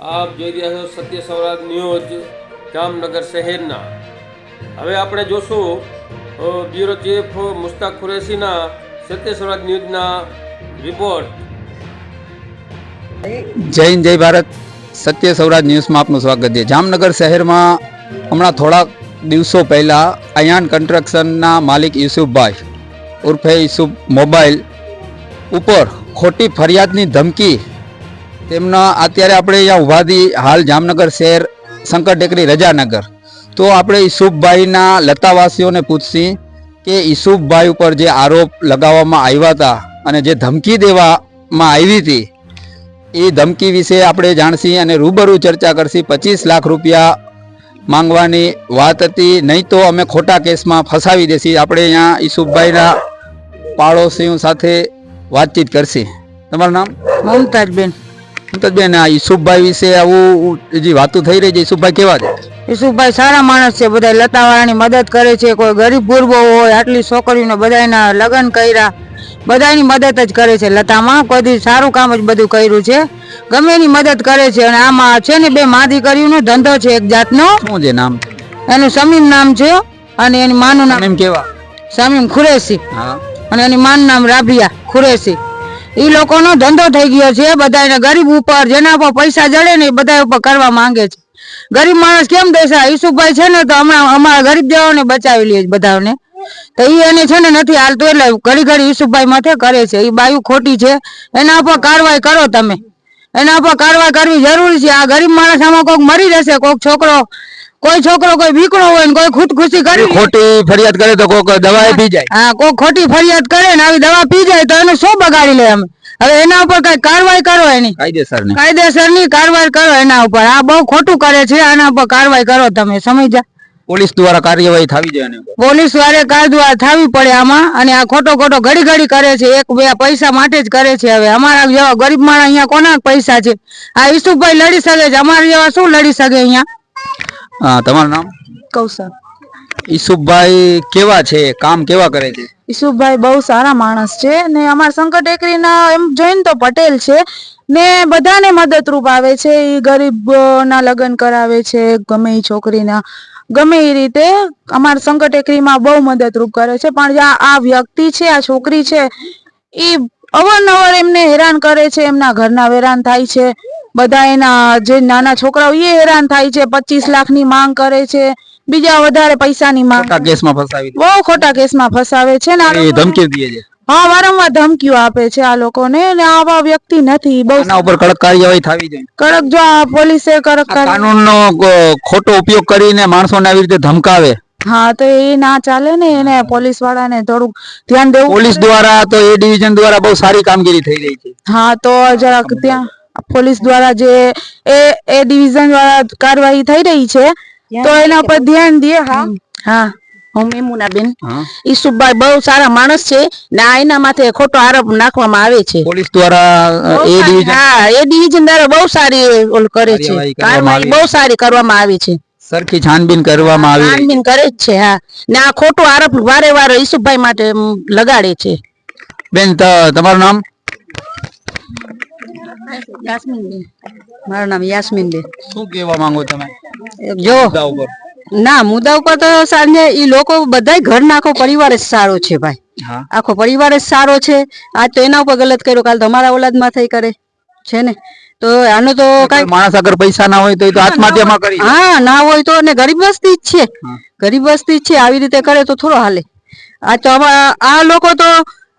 આપ જોઈ રહ્યા છો સત્ય સૌરાજ ન્યૂઝ, જામનગર શહેરના. હવે આપણે જોશું બ્યુરો ચીફ મુસ્તાક ખુરેશીના સત્ય સૌરાજ ન્યૂઝના રિપોર્ટ જય હિન્દ, જય ભારત. સત્ય સૌરાજ ન્યૂઝમાં આપનું સ્વાગત છે. જામનગર શહેરમાં હમણાં થોડાક દિવસો પહેલાં અયાન કન્સ્ટ્રક્શનના માલિક યુસુફભાઈ ઉર્ફે યુસુફ મોબાઈલ ઉપર ખોટી ફરિયાદની ધમકી તેમના અત્યારે આપણે અહીંયા ઊભાથી હાલ જામનગર શહેર શંકર ટેકરી રજાનગર. તો આપણે ઈસુફભાઈના લતાવાસીઓને પૂછશી કે ઈસુફભાઈ ઉપર જે આરોપ લગાવવામાં આવ્યા હતા અને જે ધમકી દેવામાં આવી હતી, એ ધમકી વિશે આપણે જાણશી અને રૂબરૂ ચર્ચા કરશી. પચીસ લાખ રૂપિયા માંગવાની વાત હતી, નહીં તો અમે ખોટા કેસમાં ફસાવી દેશી. આપણે અહીંયા ઈસુફભાઈના પાડોશીઓ સાથે વાતચીત કરશી. તમારું નામ? મમતાજબેન. મુમતાજબેન આ ઈસુભાઈ વિશે આવું જે વાતો થઈ રહી છે ઈસુભાઈ કેવા છે? ઈસુભાઈ સારા માણસ છે બધા લતાવાળાની મદદ કરે છે કોઈ ગરીબ ગુરબો હોય આટલી છોકરીઓને બધાના લગ્ન કર્યા બધાની મદદ જ કરે છે લતામાં કોઈ સારું કામ જ બધું કર્યું છે ગમે એની મદદ કરે છે અને આમાં છે ને બે માદી કર્યું ધંધો છે એક જાતનો. શું છે નામ? એનું સમીમ નામ છે અને એની માનું નામ એમ કેવા? સમીમ ખુરેશી અને એની માનું નામ રાબિયા ખુરેશી. એ લોકોનો ધંધો થઈ ગયો છે બધા ગરીબ ઉપર, જેના પર પૈસા જડે ને એ બધા ઉપર કરવા માંગે છે. ગરીબ માણસ કેમ દેશે ઈસુભાઈ છે ને તો હમણાં અમારા ગરીબ જવાને બચાવી લે બધાને તો એ એને છે ને નથી હાલતું એટલે ઘડી ઘડી ઈસુભાઈ માથે કરે છે. એ બાયું ખોટી છે. એના પર કારવાઈ કરો તમે. એના પર કારવાઈ કરવી જરૂરી છે. આ ગરીબ માણસ આમાં કોઈક મરી જશે કોઈક છોકરો કોઈ છોકરો કોઈ બીકણો હોય ને કોઈ ખુદખુશી કરી ખોટી ફરિયાદ કરે તો કોઈક દવા પી જાય. હા કોઈ ખોટી ફરિયાદ કરે ને આવી દવા પી જાય તો એને શું બગાડી લે અમે હવે એના ઉપર કઈ કારવાઈ કરો એની? કાયદેસર કાયદેસરની કારવાઈ કરો એના ઉપર. આ બહુ ખોટું કરે છે આના ઉપર કારવાઈ કરો તમે સમજ્યા? પોલીસ દ્વારા કાર્યવાહી થવી જોઈએ પોલીસ વાળે કાયદો થવી પડે આમાં અને આ ખોટો ખોટો ઘડી ઘડી કરે છે એક બે પૈસા માટે જ કરે છે હવે. અમારા જેવા ગરીબ માણસ અહીંયા કોના પૈસા છે? આ ઈસુભાઈ લડી શકે છે અમારા જેવા શું લડી શકે અહીંયા? હા તમારું નામ? કૌશલ. ઈસુભાઈ કેવા છે? કામ કેવા કરે છે? ઈસુભાઈ બહુ સારા માણસ છે ને અમારા શંકર એકરીના એમ જોઈને તો પટેલ છે ને બધાને મદદરૂપ આવે છે એ ગરીબના લગ્ન કરાવે છે ગમે એ છોકરીના. ગમે એ રીતે અમારા શંકર ટેકરીમાં બહુ મદદરૂપ કરે છે પણ આ વ્યક્તિ છે આ છોકરી છે એ અવારનવાર એમને હેરાન કરે છે એમના ઘરના વેરાન થાય છે. બધા એના જે નાના છોકરાઓ એ હેરાન થાય છે પચીસ લાખની માંગ કરે છે બીજા વધારે પૈસાની માંગ ખોટા કેસમાં ફસાવી બહુ ખોટા કેસમાં ફસાવે છે ને ધમકી દે છે. હા વારંવાર ધમકીઓ આપે છે આ લોકોને ને આવા વ્યક્તિ નથી બહુ આના ઉપર કડક કાર્યવાહી થવી જોઈએ. કડક જો આ પોલીસે કડક કાનૂનનો ખોટો ઉપયોગ કરીને માણસોને આવી રીતે ધમકાવે. હા તો એ ના ચાલે ને એને પોલીસ વાળાને થોડુંક ધ્યાન દેવું પોલીસ દ્વારા તો એ ડિવિઝન દ્વારા બહુ સારી કામગીરી થઈ રહી છે. હા તો જરાક ત્યાં પોલીસ દ્વારા જે એ એ ડિવિઝન દ્વારા કાર્યવાહી થઈ રહી છે તો એના પર ધ્યાન દે હા. હા. હું મેમુનાબેન. ઈસુભાઈ બહુ સારા માણસ છે ને એના માથે ખોટો આરોપ નાખવામાં આવે છે. પોલીસ દ્વારા એ ડિવિઝન હા એ ડિવિઝન દ્વારા બહુ સારી ઓલ કરે છે. કાર્યવાહી. બહુ સારી કરવામાં આવી છે. સરખી છાનબીન કરવામાં આવી છાનબીન કરે જ છે હા. ને આ ખોટો આરોપ વારે વારે ઈસુભાઈ માટે લગાડે છે. બેન તમારું નામ? મારું નામ યાસમીન બેન શું કહેવા માંગો તમે? જો ના મુદ્દા ઉપર તો સાંજે ઈ લોકો બધાય ઘરના આખો પરિવાર જ સારો છે ભાઈ. આખો પરિવાર જ સારો છે. આજ તો એના ઉપર ગલત કર્યો કાલ તમારા ઓલાદમાં થઈ કરે. છે ને? તો આનો તો કોઈ માણસ અગર પૈસા ના હોય તો એ તો આત્મહત્યામાં કરી હા ના હોય તો ને ગરીબ વસ્તી જ છે. ગરીબ વસ્તી જ છે. આવી રીતે કરે તો થોડો હાલે. આ તો આ લોકો તો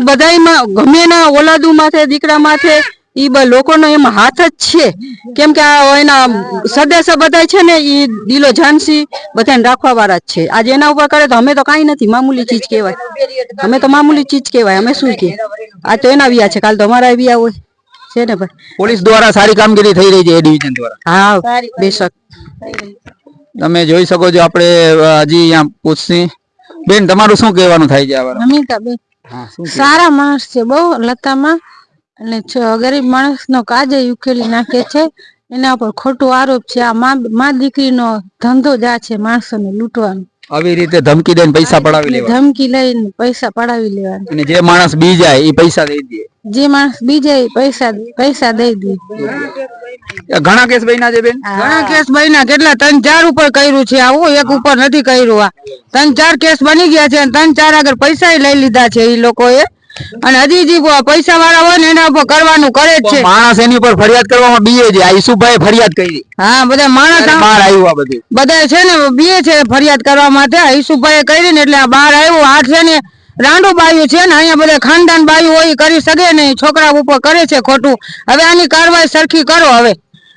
બધાયમાં ગમે ના ઓલાદુ માથે દીકરા માથે ઈ લોકોનો એમાં હાથ જ છે. કેમ કે આ એના સદસ્ય બધા છે ને ઈ દિલો ઝાંસી બધાને રાખવા વાળા જ છે. આજે એના ઉપર કરે તો અમે તો કાંઈ નથી. મામૂલી ચીજ કહેવાય. અમે તો મામૂલી ચીજ કહેવાય. અમે શું કે આ તો એના વ્યા છે. કાલ તો અમારા વ્યા હોય. છે ને ભાઈ? પોલીસ દ્વારા સારી કામગીરી થઈ રહી છે એ ડિવિઝન દ્વારા. હા બેશક તમે જોઈ શકો છો આપણે હજી અહીંયા પૂછશી. બેન તમારું શું કહેવાનું થાય છે આ કહેવું? સારા માણસ છે બહુ લતામાં. અને છ- ગરીબ માણસ નો કાજે ઉકેલી નાખે છે. એના પર ખોટો આરોપ છે. આ મા મા દીકરીનો ધંધો જ આ છે માણસોને લૂંટવાનો. આવી રીતે ધમકી દઈને પૈસા પડાવી લેવા. ધમકી લઈને પૈસા પડાવી લેવા અને જે માણસ બી જાય એ પૈસા દઈ દે. જે માણસ બીજે પૈસા પૈસા દઈ દે. ઘણા કેસ બન્યા છે બેન? ઘણા કેસ બન્યા કેટલા ત્રણ ચાર ઉપર કર્યું છે આવું એક ઉપર નથી કર્યું આ. ત્રણ ચાર કેસ બની ગયા છે અને ત્રણ ચાર આગળ પૈસા લઈ લીધા છે એ લોકોએ. અને હજી જે પૈસા વાળા હોય ને એના ઉપર કરવાનું કરે જ છે. માણસ એની ઉપર ફરિયાદ કરવામાં બીએ છે. આ ઈસુભાઈ ફરિયાદ કરી હા બધા માણસ બહાર આવ્યું આ બધું. બધા છે ને બીએ છે ફરિયાદ કરવા માટે. ઈસુભાઈ કરી ને એટલે આ બહાર આવ્યું. આ છે ને રાંડુ બાયું છે ને અહીંયા બધા ખાનદાન બાયું હોય કરી શકે નહીં છોકરા ઉપર કરે છે ખોટું. હવે આની કાર્યવાહી સરખી કરો હવે.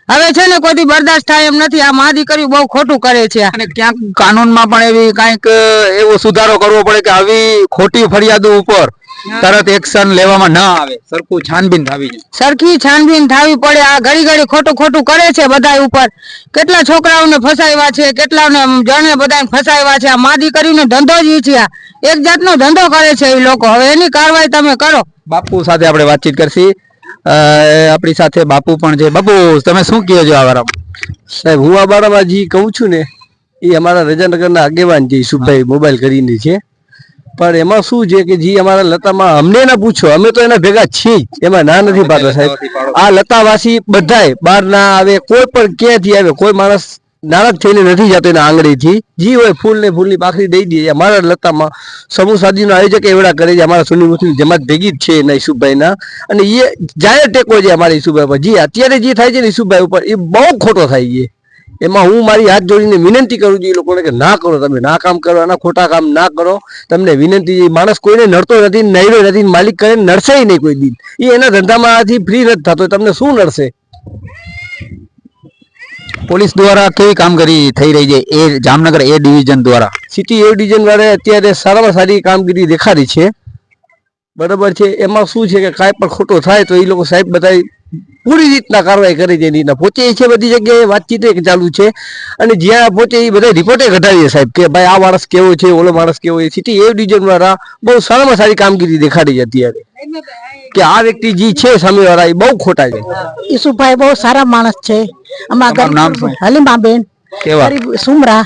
હવે છે ને કોઈ બરદાસ્ત થાય એમ નથી. આ મા કરી બહુ ખોટું કરે છે. અને ક્યાંક કાનૂનમાં પણ એવી કાંઈક એવો સુધારો કરવો પડે કે આવી ખોટી ફરિયાદો ઉપર તરત એક્શન લેવામાં ના આવે. સરખું છાનબીન થવી સરખી છાનબીન થવી પડે. આ ઘડી ઘડી ખોટું ખોટું કરે છે બધા ઉપર. કેટલા છોકરાઓને ફસાવ્યા છે કેટલાને જણે બધાને ફસાવ્યા છે. આ માદી કરીને ધંધો જ છે. આ એક જાતનો ધંધો કરે છે એ લોકો. હવે એની કાર્યવાહી તમે કરો. બાપુ સાથે આપણે વાતચીત કરશી. આપણી સાથે બાપુ પણ છે. બાપુ તમે શું કહો છો આ વારામાં? સાહેબ હું આ બારામાં જે કહું છું ને એ અમારા રજાનગરના આગેવાન જે ઈસુભાઈ મોબાઈલ કરીને છે. પણ એમાં શું છે કે જે અમારા લતામાં અમને ના પૂછો અમે તો એના ભેગા છીએ એમાં ના નથી પાડતા સાહેબ. આ લતાવાસી બધાય બહાર ના આવે કોઈ પણ ક્યાંથી આવે કોઈ માણસ નારાજ થઈને નથી જતો એના આંગળીથી. જી હોય ફૂલ ને ફૂલની પાખરી દઈ દે અમારા લતામાં સમૂહ સાદીનો આયોજક એવડા કરે છે. અમારા સુની જમાત ભેગી જ છે એના ઈસુભાઈના અને એ જાહેર ટેકો છે અમારા ઈસુભાઈ પર જી, અત્યારે જે થાય છે ને ઈસુભાઈ ઉપર, એ બહુ ખોટો થાય છે. એમાં હું મારી હાથ જોડીને વિનંતી કરું છું એ લોકોને કે ના કરો તમે, ના કામ કરો એના ખોટા કામ ના કરો. તમને વિનંતી માણસ કોઈને નડતો નથી, નડ્યો નથી, માલિક કરે, નડશે નહીં કોઈ દિન. એ એના ધંધામાંથી ફ્રી નથી થતો. તમને શું નડશે? પોલીસ દ્વારા કેવી કામગીરી થઈ રહી છે? એ જામનગર એ ડિવિઝન દ્વારા. સિટી એ ડિવિઝન વાળાએ અત્યારે સારામાં સારી કામગીરી દેખાડી છે. બરાબર છે. એમાં શું છે કે કાંઈ પણ ખોટો થાય તો એ લોકો સાહેબ બધા પૂરી રીતના કાર્યવાહી કરી છે, એની રીતના. પહોંચે છે બધી જગ્યાએ વાતચીત ચાલુ છે. અને જ્યાં પોતે એ બધા રિપોર્ટે કઢાવીએ સાહેબ કે ભાઈ આ માણસ કેવો છે, ઓલો માણસ કેવો છે. સિટી એ ડિવિઝન દ્વારા બહુ સારામાં સારી કામગીરી દેખાડી છે અત્યારે. કે આ વ્યક્તિ જે છે સામેવાળા એ બહુ ખોટા છે. ઈસુભાઈ બહુ સારા માણસ છે. અમારા? હલીમાબેન સુમરા.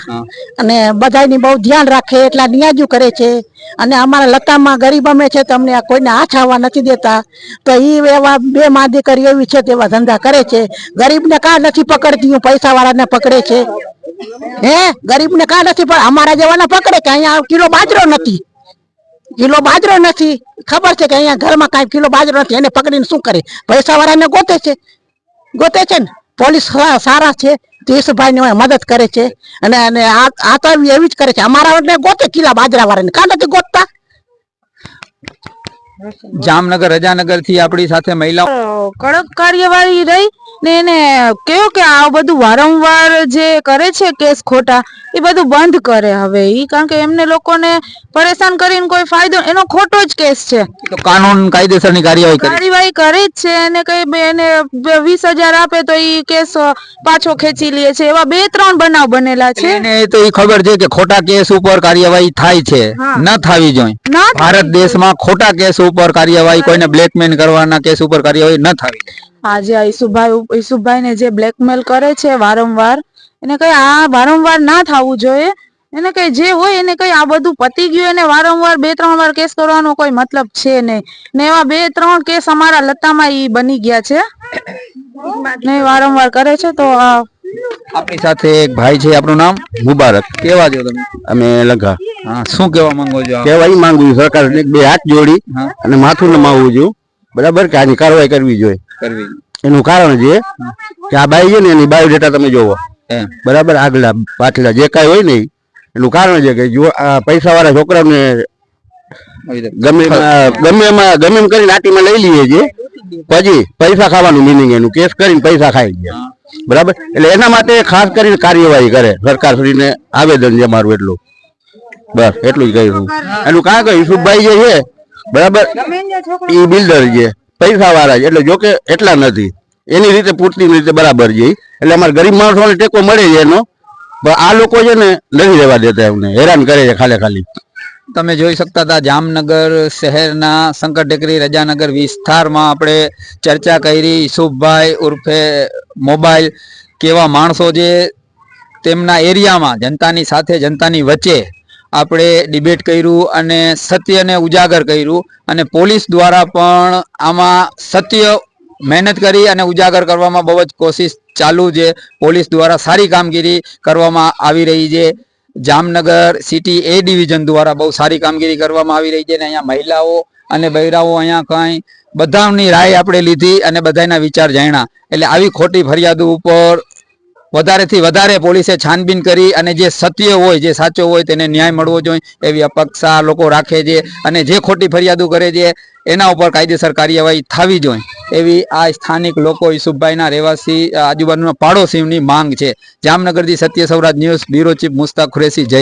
અને બધાની બહુ ધ્યાન રાખે એટલા નિયાજુ કરે છે. અને અમારા લતામાં ગરીબ અમે છે તમને આ કોઈને હાથ આવવા નથી દેતા. તો એ એવા બે માં દીકરી એવી છે તેવા ધંધા કરે છે. ગરીબને કા નથી પકડતી હું પૈસા વાળાને પકડે છે. હે? ગરીબને કા નથી પણ અમારા જેવાને પકડે કે અહીંયા કિલો બાજરો નથી. કિલો બાજરો નથી. ખબર છે કે અહીંયા ઘરમાં કાંઈ કિલો બાજરો નથી એને પકડીને શું કરે? પૈસાવાળાને ગોતે છે. ગોતે છે ને? પોલીસ સારા છે. દેશભાઈ મદદ કરે છે. અને અને આ આ તો એવી જ કરે છે. અમારા ગોતે કિલ્લા બાજરાવાળાને. કાં કા નથી ગોતતા? જામનગર રજાનગરથી આપણી સાથે મહિલાઓ કડક કાર્યવાહી રહી ને એને કેવું કે આ બધું વારંવાર જે કરે છે કેસ ખોટા એ બધું બંધ કરે હવે ઈ કારણ કે એમને લોકોને પરેશાન કરીને કોઈ ફાયદો એનો ખોટો જ કેસ છે. તો કાનૂન કાયદેસરની કાર્યવાહી કરી. કાર્યવાહી કરે જ છે એને કઈ એને વીસ હજાર આપે તો ઈ કેસ પાછો ખેંચી લે છે. એવા બે ત્રણ બનાવ બનેલા છે. એને તો એ ખબર છે કે ખોટા કેસ ઉપર કાર્યવાહી થાય છે. ન થવી જોઈએ. ભારત દેશમાં ખોટા કેસ ઉપર કાર્યવાહી કોઈને બ્લેકમેલ કરવાના કેસ ઉપર કાર્યવાહી ન થવી આજે ઈસુભાઈ ઈસુભાઈને જે બ્લેકમેલ કરે છે વારંવાર એને કઈ આ વારંવાર ના થવું જોઈએ. એને કઈ જે હોય એને કઈ આ બધું પતી ગયું એને વારંવાર બે ત્રણ વાર કેસ કરવાનો કોઈ મતલબ છે નહીં. ને એવા બે ત્રણ કેસ અમારા લતામાં ઈ બની ગયા છે. ને વારંવાર કરે છે તો આ આપણી સાથે એક ભાઈ છે આપણું નામ? મુબારક. કેવા છો તમે? અમે લગા. હા શું કેવા માંગો છો? કહેવાય માંગુ છું સરકાર બે હાથ જોડી અને માથું નમાવું છું. બરાબર? કે આની કાર્યવાહી કરવી જોઈએ. કરવી. એનું કારણ છે કે આ બાઈ છે ને એની બાયોડેટા તમે જોવો. એમ બરાબર આગલા પાછલા જે કાંઈ હોય ને એનું કારણ છે કે જો આ પૈસા વાળા છોકરાઓને ગમે ગમે એમાં ગમે એમ કરીને આટીમાં લઈ લઈએ છીએ પછી પૈસા ખાવાનું મિનિંગ એનું કેસ કરીને પૈસા ખાઈ ગયા. બરાબર? એટલે એના માટે ખાસ કરીને કાર્યવાહી કરે સરકાર શ્રીને આવેદન છે મારું એટલું. બસ એટલું જ કહ્યું એનું કારણ કે યુસુફભાઈ જે છે બરાબર એ બિલ્ડર છે પૈસા વાળા છે એટલે જોકે એટલા નથી. એની રીતે પૂરતી રીતે બરાબર છે. એટલે અમારે ગરીબ માણસોને ટેકો મળે છે એનો. પણ આ લોકો છે ને નથી રહેવા દેતા એમને. હેરાન કરે છે ખાલી ખાલી. તમે જોઈ શકતા હતા જામનગર શહેરના શંકર ટેકરી રજાનગર વિસ્તારમાં આપણે ચર્ચા કરી. ઈસુફભાઈ ઉર્ફે મોબાઈલ કેવા માણસો જે તેમના એરિયામાં, જનતાની સાથે, જનતાની વચ્ચે આપણે ડિબેટ કર્યું અને સત્યને ઉજાગર કર્યું. અને પોલીસ દ્વારા પણ આમાં સત્ય મહેનત કરી અને ઉજાગર કરવામાં બહુ જ કોશિશ ચાલુ છે પોલીસ દ્વારા સારી કામગીરી કરવામાં આવી રહી છે. જામનગર સિટી એ ડિવિઝન દ્વારા બહુ સારી કામગીરી કરવામાં આવી રહી છે અને અહીંયા મહિલાઓ અને બૈરાઓ અહીંયા કંઈ બધાની રાય આપણે લીધી અને બધાના વિચાર જાણ્યા. એટલે આવી ખોટી ફરિયાદો ઉપર વધારેથી વધારે પોલીસે છાનબીન કરી અને જે સત્ય હોય, જે સાચો હોય તેને ન્યાય મળવો જોઈએ એવી અપેક્ષા લોકો રાખે છે અને જે ખોટી ફરિયાદો કરે છે એના ઉપર કાયદેસર કાર્યવાહી થવી જોઈએ એવી આ સ્થાનિક લોકો યુસુફભાઈના રહેવાસી, આજુબાજુના પાડોશીની માંગ છે. જામનગરથી Satya Swaraj news, bureau chief Mustaq Qureshi, જય